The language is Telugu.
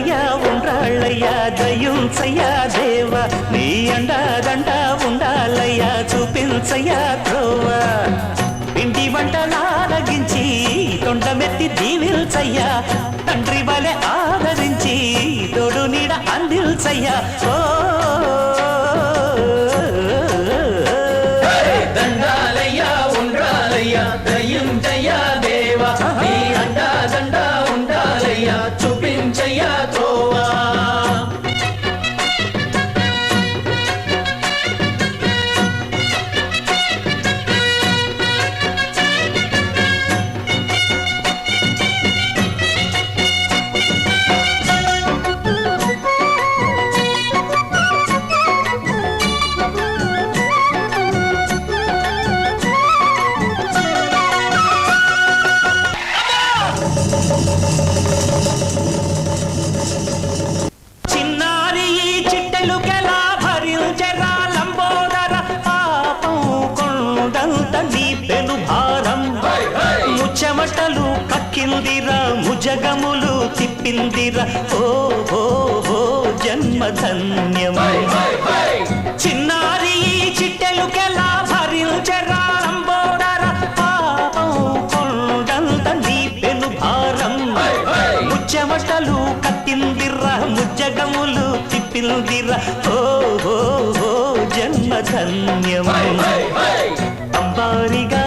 துணையா உண்டாளையா ஜயும் செய்யா தேவா நீ அண்டா தண்டா ఉండాలయ్యా చూపించయ్యా త్రోవా. ఇంటి వంట నాలగించి తొండమెత్తి దీవిల్చయ్యా తండ్రి వలె ఆదరించి తోడు నీడ అందిల్చయ్యా ఓ. దండాలయ్యా ఉండాలయ్యా దయం జయా దేవా. నీ అండా దండా చూపించ ముచ్చమటలు కక్కిందిరా ముజగములు తిప్పిందిరా. ఓ ఓ ఓ జన్మధన్యమై చిన్నారి చిట్టెలు చిట్టెలుకెలా భరించరా లంబోదర పాపం కొండంత నీ పెను భారం. ముచ్చమటలు కక్కిందిరా ముజ్జగములు తిప్పిందిరా. ఓ ఓ ఓ జన్మధన్యమై అంబారిగా